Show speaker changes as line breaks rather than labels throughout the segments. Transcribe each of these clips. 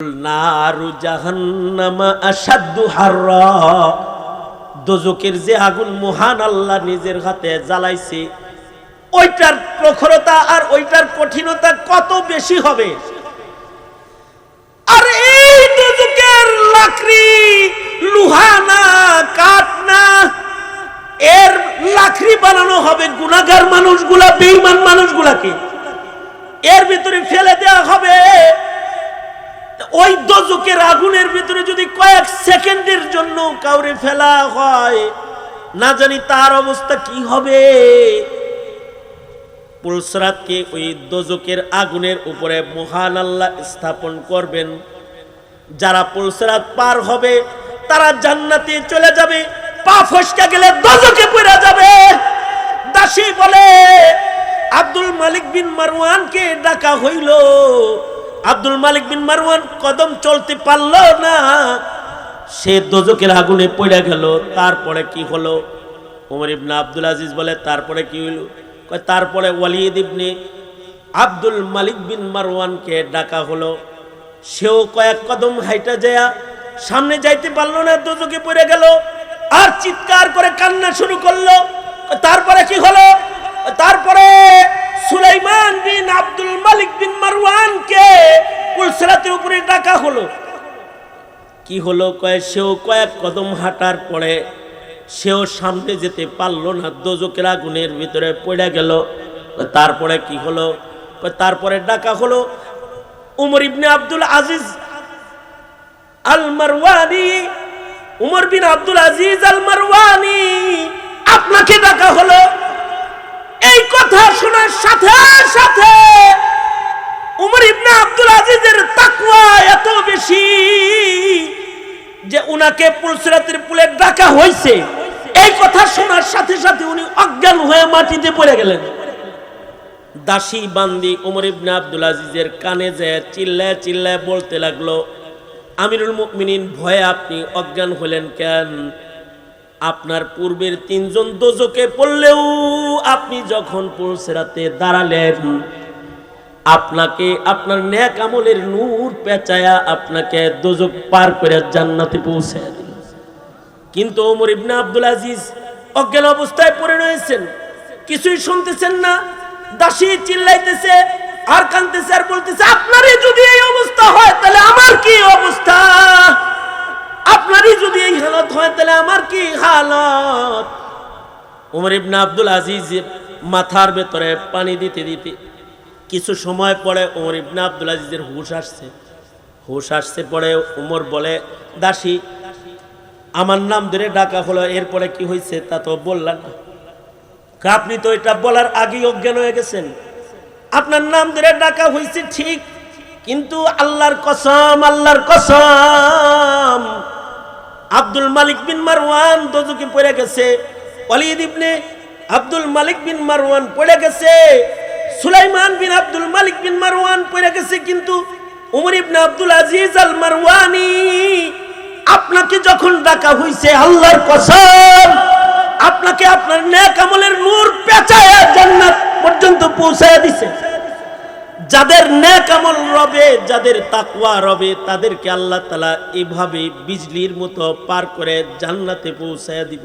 নারু জাহান্নামা আসাদ্দু হাররা। দোজকের যে আগুন মহান আল্লাহ নিজের হাতে জ্বালাইছে, ওইটার প্রখরতা আর ওইটার কঠিনতা কত বেশি হবে? আর এই দোজকের লাকড়ি লোহা না, কাঠ না, এর লাকড়ি বানানো হবে গুনাগার মানুষগুলা, বেঈমান মানুষগুলাকে। এর ভিতরে ফেলে দেওয়া হবে ওই দজকের আগুনের ভিতরে যদি কয়েক সেকেন্ডের জন্য কাউরে ফেলা হয়, না জানি তার অবস্থা কি হবে। পুলসরাতকে ওই দজকের আগুনের উপরে মহান আল্লাহ স্থাপন করবেন। যারা পুলসরাত পার হবে, তারা জান্নাতে চলে যাবে, পা ফসকা গেলে দজকে পড়ে যাবে। দাসী বলে, আব্দুল মালিক বিন মারওয়ানকে ডাকা হইল। আব্দুল মালিক বিন মারওয়ান কদম চলতে পারল না। সে দোজকের আগুনে পড়ে গেল। তারপরে কি হলো? ওমর ইবনে আব্দুল আজিজ বলে, তারপরে কি হইল? তারপরে ওয়ালিদ ইবনে আব্দুল মালিক বিন মারওয়ানকে ডাকা হলো। সেও কয়েক কদম হাইটা যায় সামনে যাইতে পারল না দোজকে পড়ে গেল। আর চিৎকার করে কান্না শুরু করল। তারপরে কি হলো? তারপরে সুলাইমান বিন আব্দুল মালিক বিন মারওয়ানকে পুলসরাতের উপরে ডাকা হলো। কি হলো কয়, সেও কয়েক কদম হাঁটার পরে সেও সামনে যেতে পারল না দোজকের আগুনের ভিতরে পড়ে গেল। তারপরে কি হলো? তারপরে ডাকা হলো উমর ইবনে আব্দুল আজিজ আল মারওয়ানি উমর বিন আব্দুল আজিজ আল মারওয়ানি আপনাকে ডাকা হলো। এই কথা শোনার সাথে সাথে উমর ইবনে আব্দুল আজিজের তাকওয়া এত বেশি যে উনাকে পুলসরাতের পুলে ডাকা হয়েছে। এই কথা শোনার সাথে সাথে উনি অজ্ঞান হয়ে মাটিতে পড়ে গেলেন। দাসী বান্দি উমর ইবনে আব্দুল আজিজের কানে যে চিল্লায় চিল্লায় বলতে লাগল, আমিরুল মুমিনিন, ভয়ে আপনি অজ্ঞান হলেন কেন? আপনার পূর্বের তিনজন দোজকে পড়লেও আপনি যখন পৌঁছেরাতে দাঁড়ালেন, আপনাকে আপনার ন্যাক আমলের নূর পেঁচায়া আপনাকে দোজক পার করে জান্নাতে পৌঁছে কিন্তু ওমর ইবনে আব্দুল আজিজ অজ্ঞান অবস্থায় পড়ে রয়েছেন, কিছুই শুনতেছেন না, দাসী চিল্লাইতেছে, আর কানতেছে আর বলতেছে, আপনারই যদি এই অবস্থা হয়, তাহলে আমার কি অবস্থা? আপনারই যদি এই হালত হয়, তাহলে আমার কি হালত? উমর ইবনে আব্দুল আজিজ মাথার ভেতরে পানি দিতে দিতে কিছু সময় পরে উমর ইবনে আব্দুল আজিজের হুশ আসছে। হুশ আসছে পরে উমর বলে, দাসী, আমার নাম ধরে ডাকা হলো, এরপরে কি হয়েছে তা তো বললাম না। আপনি তো এটা বলার আগেই অজ্ঞান হয়ে গেছেন। আপনার নাম ধরে ডাকা হয়েছে ঠিক, কিন্তু আল্লাহর কসম আল্লাহর কসম আব্দুল মালিক বিন মারওয়ান দোজকে পড়ে গেছে। ওয়ালিদ ইবনে আব্দুল মালিক বিন মারওয়ান পড়ে গেছে। সুলাইমান বিন আব্দুল মালিক বিন মারওয়ান পড়ে গেছে, কিন্তু উমর ইবনে আব্দুল আজিজ আল মারওয়ানি আপনাকে যখন ডাকা হইছে আল্লাহর কসম, আপনাকে আপনার নেক আমলের নূর পেঁচায় জান্নাত পর্যন্ত পৌঁছায় দিছে। যাদের নেক আমল রবে, যাদের তাকুয়া রবে, তাদেরকে আল্লাহ তালা এভাবে বিজলির মতো পার করে জান্নাতে পৌঁছায় দিব।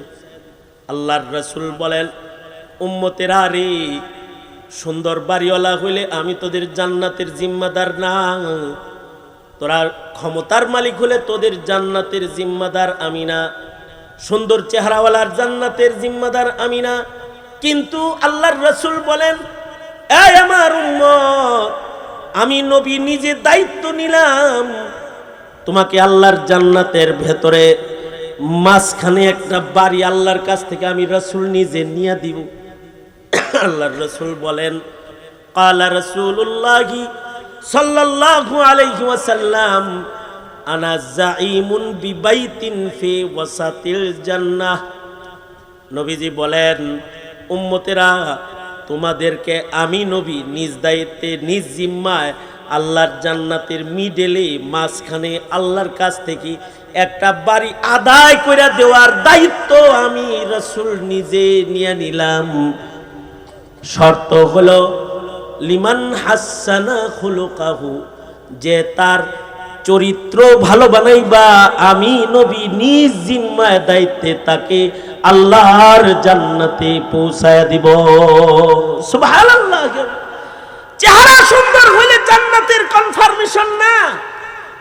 আল্লাহর রসুল বলেন, উম্মতেরা রে, সুন্দর বাড়িওয়ালা হইলে আমি তোদের জান্নাতের জিম্মাদার না। তোরা ক্ষমতার মালিক হলে তোদের জান্নাতের জিম্মাদার আমি না। সুন্দর চেহারাওয়ালার জান্নাতের জিম্মাদার আমি না। কিন্তু আল্লাহর রসুল বলেন এই আমার উম্মত, আমি নবী নিজে দায়িত্ব নিলাম। তোমাকে আল্লাহর জান্নাতের ভেতরে মাঝখানে একটা বাড়ি আল্লাহর কাছ থেকে আমি রসুল নিজে নিয়ে দিব। আল্লাহর রসুল বলেন, কালা রসুল্লাহি সাল্লাল্লাহু আলাইহি ওয়াসাল্লাম, আনা জাইমুন বিবাইতিন ফি ওয়াসাতিল জান্নাহ। নবীজি বলেন, উম্মতেরা তোমাদেরকে আমি নবী নিজ দায়িত্বে, নিজ জিম্মায় আল্লাহর জান্নাতের মিডেলে মাঝখানে আল্লাহর কাছ থেকে একটা বাড়ি আদায় করে দেওয়ার দায়িত্ব আমি রসুল নিজে নিয়ে নিলাম। শর্ত হলো, লিমান হাসানা খুলুকাহু, যে তার চরিত্র ভালো বানাইবা আমি নবী নিজ জিম্মায় দায়িত্বে তাকে আল্লাহর জান্নাতে পৌঁছায় দিব। চেহারা সুন্দর হলে জান্নাতের কনফার্মেশন না,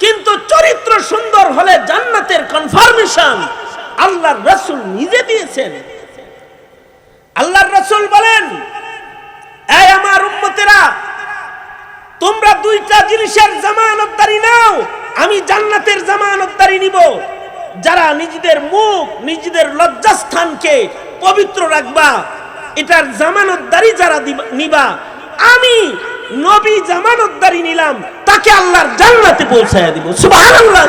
কিন্তু চরিত্র সুন্দর হলে জান্নাতের কনফার্মেশন আল্লাহর রাসূল নিজে দিয়েছেন। আল্লাহর রাসূল বলেন, এই আমার উম্মতেরা, তোমরা দুইটা জিনিসের জামানতদারি নাও, আমি জান্নাতের জামানতদারি নিব। যারা নিজেদের মুখ, নিজেদের লজ্জাস্থানকে পবিত্র রাখবা, এটার জামানতদারি যারা নিবা, আমি নবী জামানতদারি নিলাম, তাকে আল্লাহর জান্নাতে পৌঁছায়া দিব। সুবহানাল্লাহ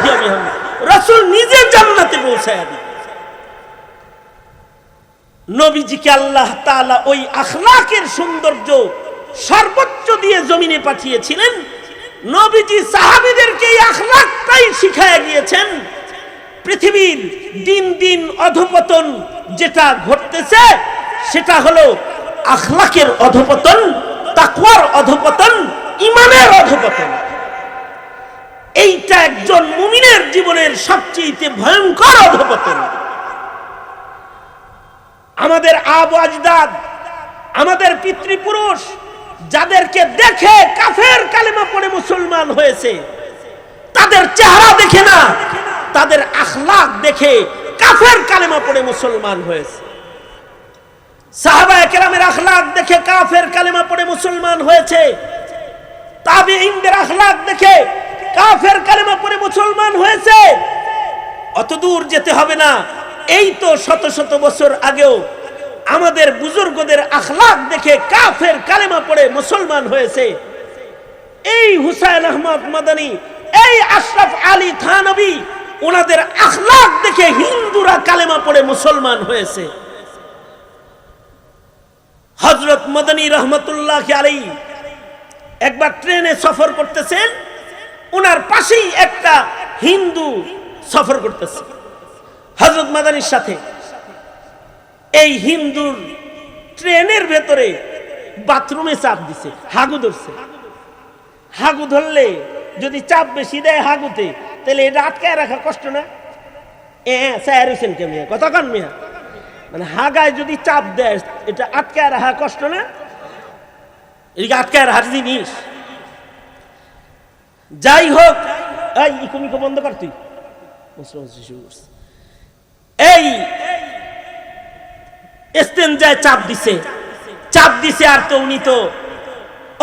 রাসূল নিজে জান্নাতে পৌঁছায়া দিব। নবীজিকে আল্লাহ তাআলা ওই আখলাকের সৌন্দর্য সর্বোচ্চ দিয়ে জমিনে পাঠিয়েছিলেন। নবীজি সাহাবীদেরকে এই আখলাকটাই শিখায় গিয়েছেন পৃথিবীর দিন দিন অধপতন যেটা ঘটতেছে, সেটা হলো আখলাকের অধপতন, তাকওয়ার অধপতন ইমানের অধপতন। এইটা একজন মুমিনের জীবনের সবচেয়ে ভয়ঙ্কর অধপতন। আমাদের আব আজদাদ, আমাদের পিতৃপুরুষ, যাদেরকে দেখে কাফের কালেমা পড়ে মুসলমান হয়েছে, তাদের চেহারা দেখে না তাদের আখলাক দেখে কাফের কালেমা পড়ে মুসলমান হয়েছে। সাহাবায়ে কেরামের আখলাক দেখে কাফের কালেমা পড়ে মুসলমান হয়েছে। তাবিঈনদের আখলাক দেখে কাফের কালেমা পড়ে মুসলমান হয়েছে। অত দূর যেতে হবে না। এই তো শত শত বছর আগেও আমাদের বুজুর্গদের আখলাক দেখে কাফের কালেমা পড়ে মুসলমান হয়েছে। এই হুসাইন আহমদ মাদানী, এই আশরাফ আলী থানবী ওনাদের আখলাক দেখে হিন্দুরা কালেমা পড়ে মুসলমান হয়েছে। হজরত মদনী রহমতুল্লাহ আলী একবার ট্রেনে সফর করতেছেন ওনার পাশেই একটা হিন্দু সফর করতেছে। হজরত মাদানির সাথে। এই হিন্দুর ট্রেনের ভেতরে বাথরুমে চাপ দিছে, হাগু ধরছে। হাগু ধরলে যদি চাপ বেশি দেয় হাগুতে তাহলে এটা আটকায় রাখা কষ্ট না? এ স্যার হোসেন কে মিয়া? কতক্ষণ মিয়া। মানে হাগায় যদি চাপ দেয়, এটা আটকায় রাখা কষ্ট না? এদিকে আটকায় রাখার জিনিস। যাই হোক, এই ইকুমিকো বন্ধ কর তুই। এই এস্তেঞ্জায় চাপ দিছে। চাপ দিছে আর তো উনি তো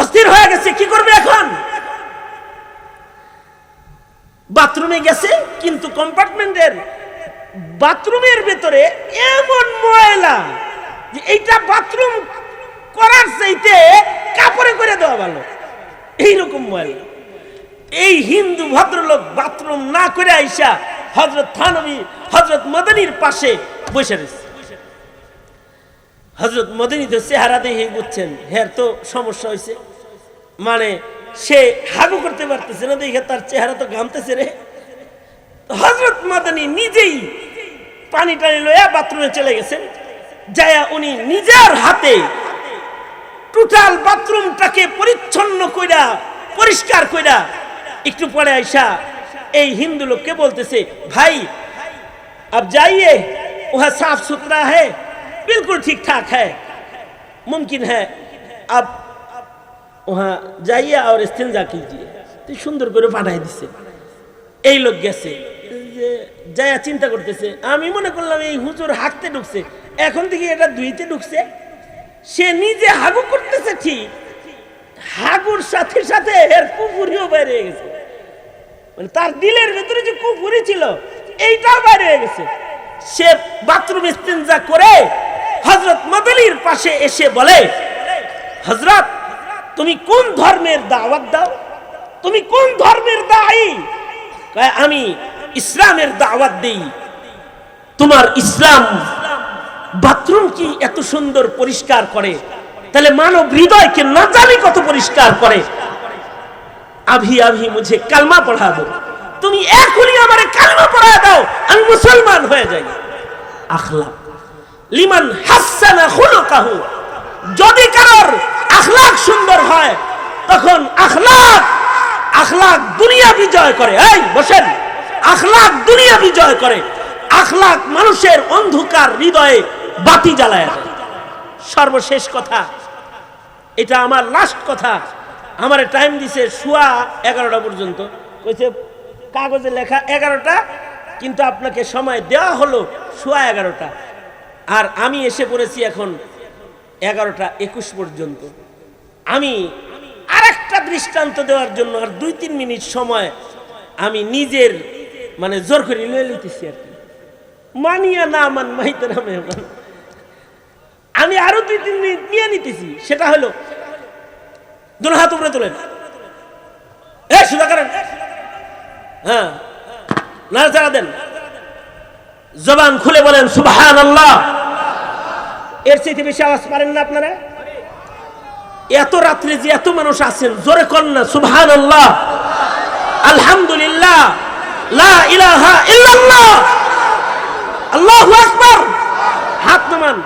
অস্থির হয়ে গেছে, কি করবে এখন? বাথরুমে গেছে, কিন্তু কম্পার্টমেন্টের বাথরুমের ভেতরে এমন ময়লা যে এইটা বাথরুম করার চাইতে কাপড়ে করে দেওয়া ভালো। এইরকম ময়লা। এই হিন্দু ভদ্রলোক বাথরুম না করে আইসা হজরত থানবী হজরত মদনীর পাশে বসে রয়েছে। হজরত মদনী তো চেহারা দেখে বুঝছেন হ্যার তো সমস্যা হয়েছে। মানে সে হাগু করতে পারতেছে না, দেখে তার চেহারা তো ঘামতেছে রে। হজরত মাদানি নিজেই পানি টানি লইয়া বাথরুমে চলে গেছেন। যায়া উনি নিজের হাতে টোটাল বাথরুমটাকে পরিচ্ছন্ন কইরা, পরিষ্কার কইরা একটু পরে আইসা এই হিন্দু লোককে বলতেছে, ভাই, আপ যাইয়ে ওহা সাফ সুতরা হ্যাঁ বিলকুল ঠিকঠাক হ্যাঁ মুমকিন হ্যাঁ আপ ওহা যাইয়া আর ইস্তেঞ্জা কিনছে তুই সুন্দর করে বানাই দিছে। এই লোক গেছে, যে যাইয়া চিন্তা করতেছে, আমি মনে করলাম এই হুজুর হাঁকতে ঢুকছে, এখন থেকে এটা দুইতে ঢুকছে। সে নিজে হাগু করতেছে ঠিক, হাগুর সাথে সাথে এর কুপুরিও বাইরে গেছে। মানে তার দিলের ভেতরে যে কুপুরি ছিল, এইটাও বাইরে গেছে। সে বাথরুম ইস্তেঞ্জা করে হজরত মাদালির পাশে এসে বলে হজরত তুমি কোন ধর্মের দাওয়াত দাও? তুমি কোন ধর্মের দায়ী? আমি ইসলামের দাওয়াত দিই। তোমার ইসলাম বাথরুম কি এত সুন্দর পরিষ্কার করে? তাহলে মানব হৃদয়কে না জানি কত পরিষ্কার করে? আভি আভি, মুঝে কালমা পড়া দো তুমি এখনই আমারে কালমা পড়া দাও, আমি মুসলমান হয়ে যাই। আখলাক। লিমান হাসানা খুলুকাহু। যদি কারোর আখলাক সুন্দর হয়, তখন আখলাক আখলাক দুনিয়া বিজয় করে। এই, বসেন। আখলাক দুনিয়া বিজয় করে। আখলাক মানুষের অন্ধকার হৃদয়ে বাতি জ্বালায় সর্বশেষ কথা, এটা আমার লাস্ট কথা। আমার টাইম দিছে শুয়া এগারোটা পর্যন্ত। কইছে, কাগজে লেখা এগারোটা, কিন্তু আপনাকে সময় দেওয়া হলো শুয়া এগারোটা। আর আমি এসে পড়েছি এখন এগারোটা একুশ পর্যন্ত। আমি আর একটা দৃষ্টান্ত দেওয়ার জন্য আর দুই তিন মিনিট সময় আমি নিজের মানে জোর করে লয়ে লিতেছি আর কি। মানিয়া না মান মেহমান। আমি আরও দুই তিন মিনিট নিয়ে নিতেছি, সেটা হলো দুটো হাত উপরে তোলেন। এ, সুদা করেন। হ্যাঁ নাড়াচাড়া দেন। জবান খুলে বলেন সুবহান আল্লাহ এর চাইতে বেশি আওয়াজ পারেন না আপনারা? এত রাত্রে যে এত মানুষ আছেন, জোরে কর না আল্লাহ আলহামদুলিল্লাহ। লা ইলাহা ইল্লাল্লাহ। আল্লাহু আকবার। হাত নামান।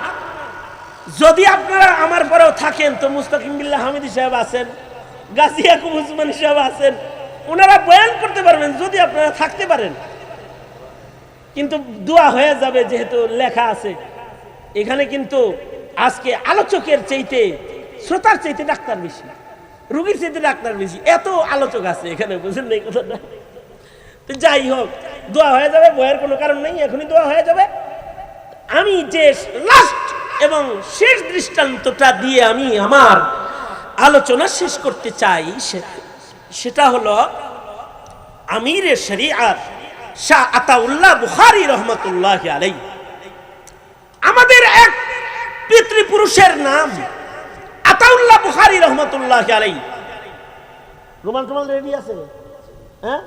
যদি আপনারা আমার পরেও থাকেন, তো মুস্তাকিম বিল্লাহ হামিদি সাহেব আছেন গাজী ইয়াকুব উসমানী সাহেব আছেন, ওনারা বয়ান করতে পারবেন যদি আপনারা থাকতে পারেন। কিন্তু দোয়া হয়ে যাবে যেহেতু লেখা আছে। এখানে কিন্তু আজকে আলোচকের চাইতে, শ্রোতার চাইতে ডাক্তার বেশি, রুগীর চাইতে ডাক্তার বেশি, এত আলোচক আছে এখানে, বুঝেন এই কথাটা? তো যাই হোক, দোয়া হয়ে যাবে বয়ের কোনো কারণ নেই, এখনই দোয়া হয়ে যাবে। আমি যে লাস্ট এবং শেষ দৃষ্টান্তটা দিয়ে আমি আমার আলোচনা শেষ করতে চাই সেটা হলো আমিরে শরিয়াত শাহ আতাউল্লাহ বুখারী রহমতুল্লাহ আলাই আমাদের পিতৃপুরুষের নাম আতাউল্লাহ বুখারী রহমতুল্লাহ আলাই টুমাল রেডি আছে? হ্যাঁ?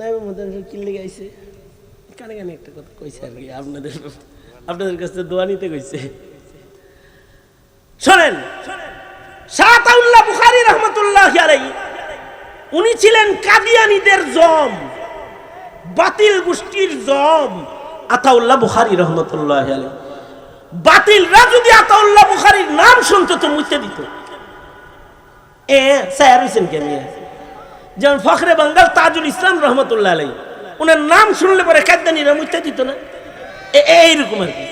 নাইবের মধ্যে কিনলে গাইছে কানে কানে একটা কথা কইছে আর কি আপনাদের আপনাদের কাছে দোয়া নিতে কইছে। শোনেন শাহতাউল্লাহ বুখারী রহমতুল্লাহ আলাই উনি ছিলেন কাদিয়ানীদের জম বাতিল গোষ্ঠীর জম। আতাউল্লাহ বুখারী রহমতুল্লাহ আলাই বাতিলরা যদি আতাউল্লাহ বুখারীর নাম শুনতো তো মুইতে দিত। এ, স্যার হইছেন কে মিয়া? যেমন ফখরে বাঙ্গাল তাজুল ইসলাম রহমতুল্লাহ আলাই ওনার নাম শুনলে পরে কাদ্দানিরা মুইতে দিত না। এইরকম আর কি।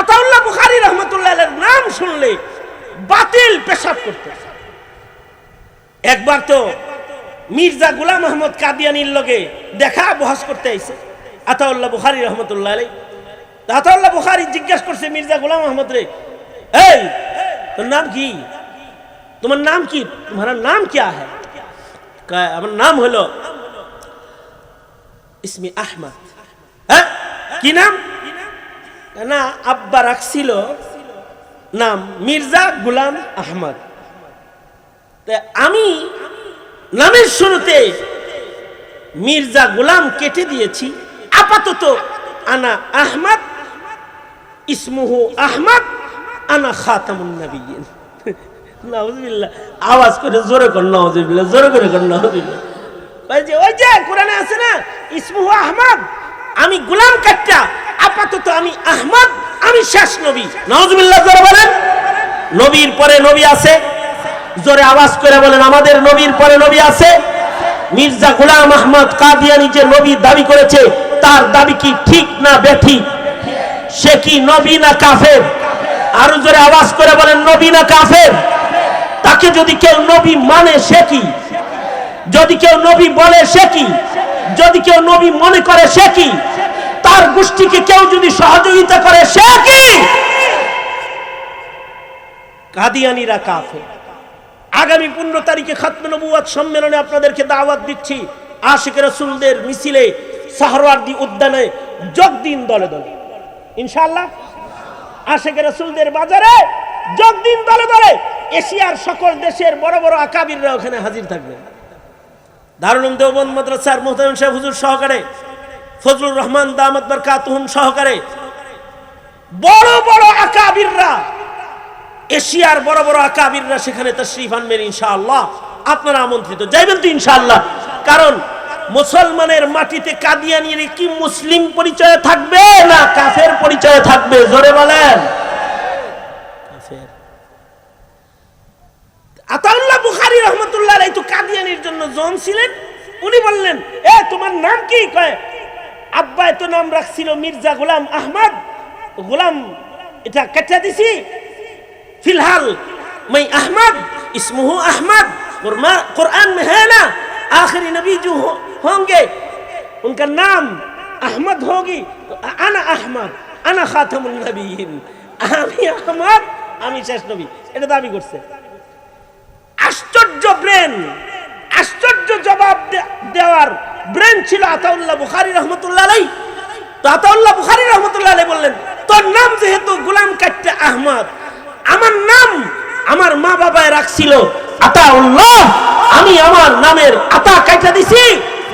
আতাউল্লাহ বুখারী রহমতুল্লাহ নাম শুনলে বাতিল পেশাব করতে। একবার তো মির্জা গুলাম আহমদ কাদিয়ানির লগে দেখা, বহাস করতে আইছে। আতাউল্লাহ বুখারি রহমতুল্লাহ আলাই আতাউল্লাহ বুখারি জিজ্ঞেস করছে, মির্জা গোলাম আহমদ রে, এই, তোর নাম কি? তোমার নাম কি? তোমার নাম কি হ্যাঁ আমার নাম হলো ইসমি আহমদ। হ্যাঁ কি নাম? না, আব্বা রাখছিল নাম মির্জা গুলাম আহমদ। আমি নামের শুরুতে মির্জা গুলাম কেটে দিয়েছি আপাতত আনা আহমদ, ইসমুহু আহমদ, আনা খাতামুন নাউজুবিল্লাহ, আওয়াজ করে জোরে কর, নাউজুবিল্লাহ, জোরে করে কর, নাউজুবিল্লাহ। ওই যে, কোরআনে আছে না, ইসমুহু আহমদ, আমি গোলাম আপাতত আমি আহমদ, আমি শেষ নবী। নাউজুবিল্লাহ, জোরে বলেন। নবীর পরে নবী আছে, জোরে আওয়াজ করে বলেন, আমাদের নবীর পরে নবী আছে। মির্জা গোলাম আহমদ কাদিয়ানি যে নবী দাবি করেছে তার দাবি কি ঠিক না বেঠিক? সে কি নবী না কাফের? আরও জোরে আওয়াজ করে বলেন, নবী না কাফের? তাকে যদি কেউ নবী মানে সে কি? যদি কেউ নবী বলে সে কি? যদি কেউ নবী মনে করে সে কি? তার গোষ্ঠীকে কেউ যদি সহযোগিতা করে সে কি? কাদিয়ানিরা কাফের। আগামী পনেরো তারিখে খাতমে নবুয়াত সম্মেলনে আপনাদেরকে দাওয়াত দিচ্ছি। আশিক রসুলদের মিছিলে সাহরওয়ার্দি উদ্যানে যোগ দিন দলে দলে। ইনশাল্লাহ আশেখ রসুলদের বাজারে যোগ দিন দলে দলে এশিয়ার সকল দেশের বড় বড় আকাবিররা ওখানে হাজির থাকবে দারুল দেওবন্দ মাদ্রাসার মোহতামিম সাহেব হুজুর সহকারে, ফজলুর রহমান দামত বরকাতুহুম সহকারে, বড় বড় আকাবিররা, এশিয়ার বড় বড় আকাবিররা সেখানে তশরিফ আনবেন ইনশাআল্লাহ। আপনারা আমন্ত্রিত, যাইবেন তো ইনশাআল্লাহ। কারণ মুসলমানের মাটিতে কাদিয়ানির কি মুসলিম পরিচয় থাকবে না কাফের পরিচয় থাকবে? জোরে বলেন। আতাউল্লাহ বুখারি এই জন্য জন ছিলেন। উনি বললেন, এ, তোমার নাম কি? আব্বা নাম রাখছিল মির্জা গোলাম এটা কেটে দিছি। ফিলহাল আহমদ, ইসমুহ আহমদ। কোরআন মেহানা आखिरी नबी जो हो, होंगे उनका नाम अहमद होगी तो अना अहमद अना खातमुन नबीन আমি আহমদ আমি শেষ নবী এটা দাবি করছে আশ্চর্য ব্রেন আশ্চর্য জবাব দে- দেওয়ার ব্রেন ছিল আতাউল্লাহ বুখারী রহমতুল্লাহ আলাই তো আতাউল্লাহ বুখারী রহমতুল্লাহ আলাই বললেন তোর নাম যেহেতু গোলাম কাটতে আহমদ আমার নাম আমার মা বাবায় রাখছিল আতাউল্লাহ, আমি আমার নামের আতা কাইটা দিছি।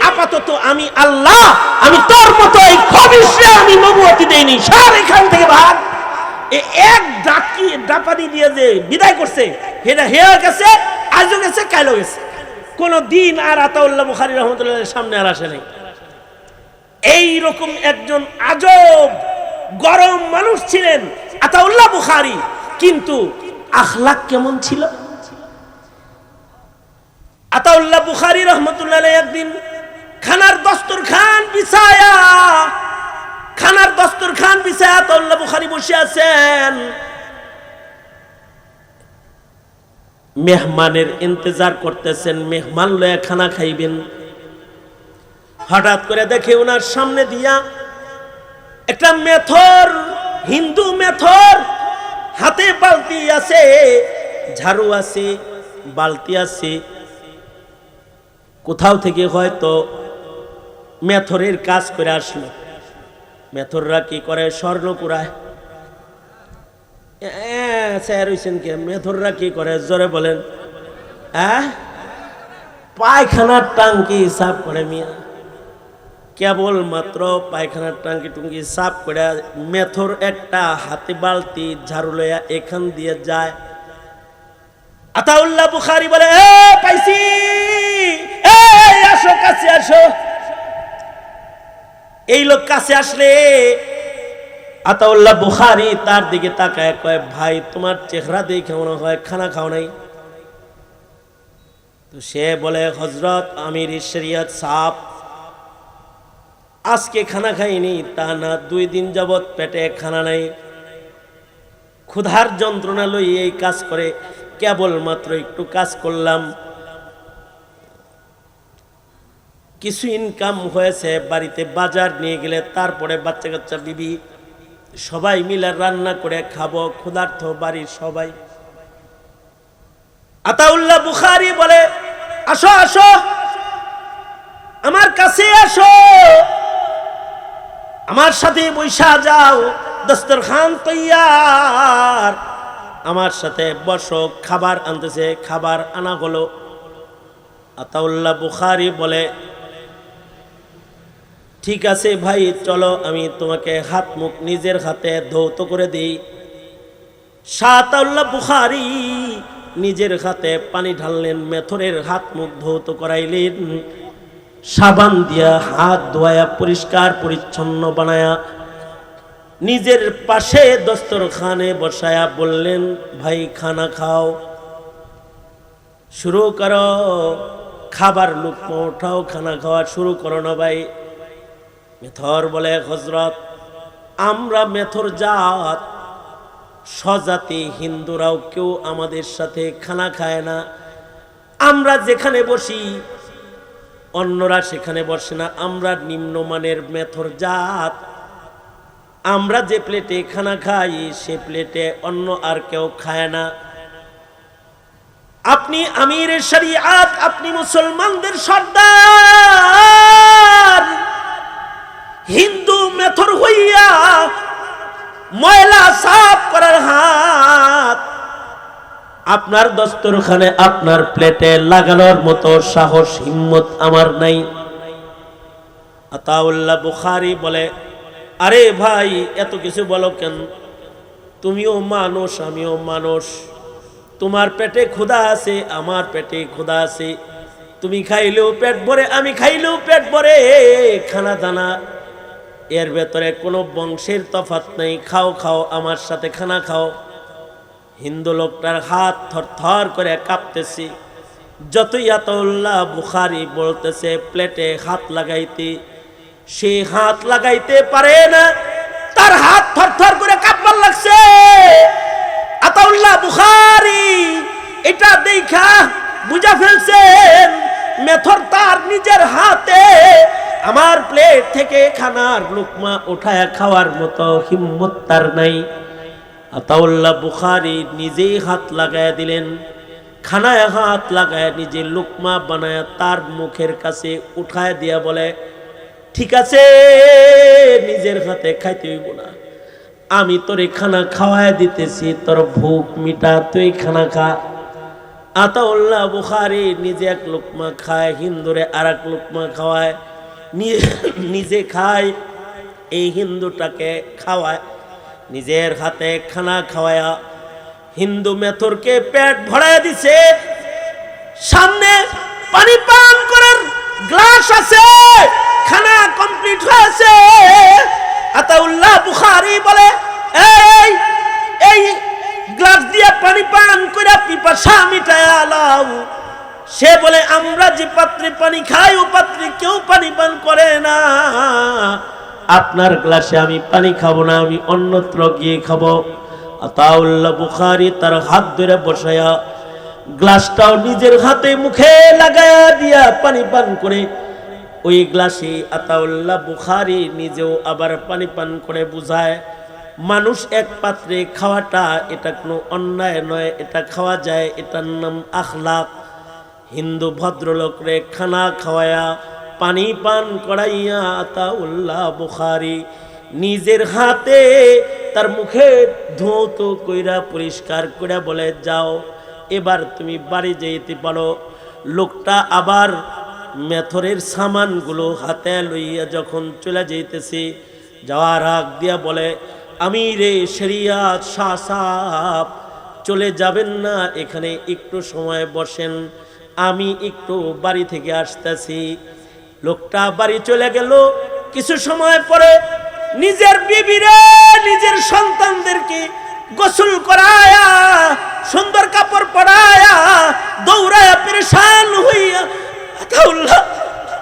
আপাতত আমি আল্লাহ, আমি তোর মতো এই খবিশে আমি নবুয়তি দেইনি। সর এখান থেকে ভাগ এক ডাকি, ডাপানি দিয়ে যে বিদায় করছে সেটা হেয়া গেছে, আজও গেছে কাইলও গেছে। কোন দিন আর আতাউল্লাহ বুখারী রহমতুল্লাহ সামনে আর আসে নাই। এই রকম একজন আজব, গরম মানুষ ছিলেন আতাউল্লাহ বুখারী। কিন্তু আখলাক কেমন ছিল? আতাউল্লাহ বুখারী রহমতুল্লাহ একদিন খানার দস্তর খান বিছায়া, খানার দস্তর খান বিছায়া আতাউল্লাহ বুখারী বসে আছেন। মেহমানের ইন্তজার করতেছেন, মেহমান লয়ে খানা খাইবেন। হঠাৎ করে দেখে ওনার সামনে দিয়া একটা মেথর, হিন্দু মেথর হাতে বালতি আছে, ঝাড়ু আছে, বালতি আছে কোথাও থেকে হয়তো মেথরের কাজ করে আসলো। মেথররা কি করে? স্বর্ণ কুড়ায় মেথররা কি করে? জোরে বলেন। পায়খানার টাঙ্কি সাফ করে মিয়া। কেবল মাত্র পায়খানার টাঙ্কি টুঙ্কি সাফ করে মেথর একটা হাতে বালতি ঝাড়ু লইয়া এখান দিয়ে যায়। আতাউল্লাহ বুখারি বলে পাইছি! আসো, কাছে আসো। এই লোক কাছে আসলে আতাউল্লাহ বুখারি তার দিকে তাকায়, কয়, ভাই, তোমার চেহারা দেখে মনে হয় খানা খাও নাই? তো সে বলে হজরত আমির শরিয়ত সাপ আজকে খানা খাইনি, তা না, দুই দিন যাবৎ পেটে খানা নাই। ক্ষুধার যন্ত্রণা লই এই কাজ করে কেবল মাত্র একটু কাজ করলাম। কিছু ইনকাম হয়েছে বাড়িতে বাজার নিয়ে গেলে, তারপরে বাচ্চা কাচ্চা বিবি, সবাই মিলে রান্না করে খাব ক্ষুধার্থ বাড়ির সবাই। আতাউল্লাহ বুখারি বলে, আসো আসো, আমার কাছে আসো। আমার সাথে বৈশা যাও, দস্তরখান তৈয়ার। আমার সাথে বসো, খাবার আনতেছে, খাবার আনা হলো। আতাউল্লাহ বুখারি বলে ঠিক আছে ভাই, চলো আমি তোমাকে হাত মুখ নিজের হাতে ধৌত করে দিই। সাতাউল্লাহ বুখারি নিজের হাতে পানি ঢাললেন, মেথরের হাত মুখ ধৌত করাইলেন। সাবান দিয়া হাত ধোয়া পরিষ্কার পরিচ্ছন্ন বানায়া, নিজের পাশে দস্তরখানে বসায়া বললেন, ভাই, খানা খাও। শুরু করো। খাবার লুকমা ওঠাও খানা খাওয়া শুরু করো না ভাই। মেথর বলে হজরত। আমরা মেথর জাত, স্বজাতি, হিন্দুরাও কেউ আমাদের সাথে খানা খায় না। আমরা যেখানে বসি, অন্যরা সেখানে বসে না। আমরা নিম্নমানের মেথর জাত। আমরা যে প্লেটে খানা খাই, সে প্লেটে অন্য আর কেউ খায় না। আপনি আমির শরিয়াত, আপনি মুসলমানদের সর্দার। মেথর হইয়া ময়লা সাফ করার হাত। আপনার দস্তরখানে আপনার প্লেটে লাগানোর মতো সাহস, হিম্মত আমার নাই। আতাউল্লাহ বুখারি বলে, আরে ভাই, এত কিছু বলো কেন? তুমিও মানুষ, আমিও মানুষ। তোমার পেটে ক্ষুধা আছে, আমার পেটে ক্ষুধা আছে। তুমি খাইলেও পেট ভরে, আমি খাইলেও পেট ভরে। খানা দানা এর ভেতরে কোনো বংশের তফাত নেই। খাও খাও, আমার সাথে খানা খাও। হিন্দু লোকটার হাত থরথর করে কাঁপতেছি। যতই আতাউল্লাহ বুখারি বলতেছে, প্লেটে হাত লাগাইতে। সে হাত লাগাইতে পারে না, তার হাত থরথর করে কাঁপবার লাগছে। আতাউল্লাহ বুখারি এটা দেখা বুঝা ফেলছেন, মেথর তার নিজের হাতে আমার প্লেট থেকে খানার লুকমা উঠায় খাওয়ার মতো হিম্মত তার নাই। আতাউল্লাহ বুখারি নিজেই হাত লাগায় দিলেন, খানায় হাত লাগায় নিজে লুকমা বানায় তার মুখের কাছে উঠায় দিয়া বলে, ঠিক আছে, নিজের হাতে খাইতে হইব না। আমি তোরে খানা খাওয়ায় দিতেছি, তোর ভুক মিটা, তুই খানা খা। আতাউল্লাহ বুখারি নিজে এক লোকমা খায়, হিন্দুরে আর এক লোকমা খাওয়ায়। নিজে খায়, এই হিন্দুটাকে খাওয়ায়, নিজের হাতে খানা খাওয়ায়া হিন্দু মেথরকে পেট ভরায় দিছে। সামনে পানি পান করার গ্লাস আছে, খানা কমপ্লিট হয়েছে। আতাউল্লাহ বুখারি বলে, এই এই গ্লাস দিয়ে পানি পান করে পিপাসা মিটায় আলাও সে বলে, আমরা যে পাত্রে পানি খাই, ও পাত্রে কেউ পানি পান করে না। আপনার গ্লাসে আমি পানি খাব না, আমি অন্যত্র গিয়ে খাব। আতাউল্লাহ বুখারি তার হাত ধরে বসায়া গ্লাসটাও নিজের হাতে মুখে লাগায়া দিয়া পানি পান করে, ওই গ্লাসে আতাউল্লাহ বুখারি নিজেও আবার পানি পান করে বুঝায়, মানুষ এক পাত্রে খাওয়াটা এটা কোনো অন্যায় নয়, এটা খাওয়া যায়, এটার নাম আখলাক। হিন্দু ভদ্রলোকরে খানা খাওয়ায়া, পানি পান করাইয়া আতাউল্লাহ বুখারি। নিজের হাতে তার মুখে ধৌত কইরা পরিষ্কার করে বলে, যাও, এবার তুমি বাড়ি যেতে পারো। লোকটা আবার মেথরের সামানগুলো হাতে লইয়া যখন চলে যাইতেছে, যাওয়ার আগ দিয়া বলে আমি রে শাহ চলে যাবেন না, এখানে একটু সময় বসেন। আমি একটু বাড়ি থেকে আসতেছি। লোকটা বাড়ি চলে গেল। কিছু সময় পরে নিজের বিবিরে নিজের সন্তানদেরকে গোসল করায়া, সুন্দর কাপড় পরায়া, দৌড়ায়া পরেশান হইয়া আতাউল্লাহ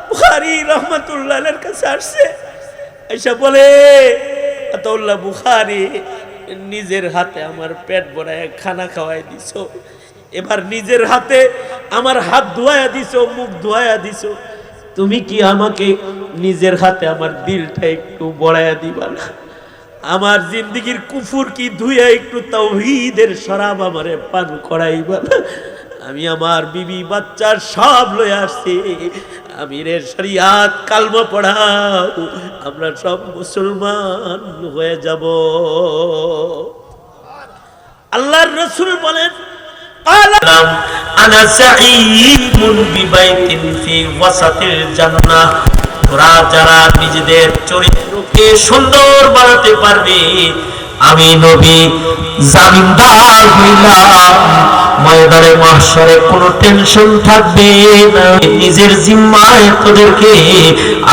বুখারি রহমতুল্লাহের কাছে আসছে। এসে বলে, আতাউল্লাহ বুখারি, নিজের হাতে আমার পেট ভরায় খানা খাওয়াই দিছ। এবার নিজের হাতে আমার হাত ধোয়া দিছ, মুখ ধোয়া দিছ। তুমি কি আমাকে নিজের হাতে আমার দিলটা একটু বড়াইয়া দিবা না? আমার জিন্দগির কুফুর কি ধুইয়া একটু তাওহীদের শরাব আমারে পান করাইবা না? আমি আমার বিবি বাচ্চার সব লয়ে আসছি। আমি রে শরিয়াত কালমা পড়াও, আমরা সব মুসলমান হয়ে যাব। আল্লাহর রসুল বলেন কোনো টেনশন থাকবে নিজের জিম্মায় তোদেরকে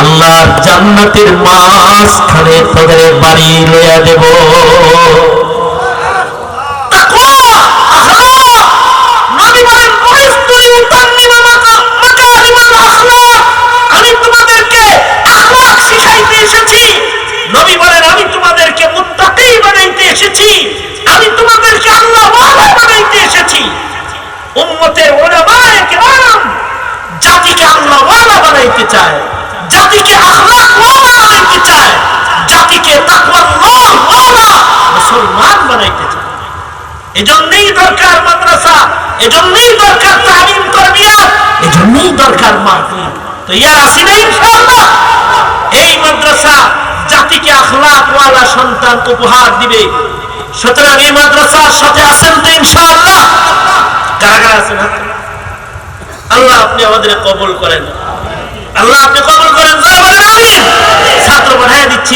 আল্লাহ জান্নাতের মাঝখানে তোদের বাড়ি লইয়া দেব। উম্মতের উলামায়ে কেরাম জাতিকে আল্লাহ ওয়ালা বানাইতে চায়, জাতিকে আখলাক ওয়ালা বানাইতে চায়, জাতিকে তাকওয়াল্লাহ ওয়ালা মুসলমান বানাইতে চায়। এজন্যই দরকার মাদ্রাসা, এজন্যই দরকার তালিম তরবিয়াত, এজন্যই দরকার মাহফিল। তো ইয়া আসিনা ইনশাআল্লাহ, এই মাদ্রাসা জাতিকে আখলাক ওয়ালা সন্তান উপহার দিবে। সুতরাং এই মাদ্রাসার সাথে আছেন তো ইনশাআল্লাহ। কারা আছে না? আল্লাহ আপনি আমাদের কবল করেন। আল্লাহ আপনি কবল করেন ছাত্র বানায় দিচ্ছি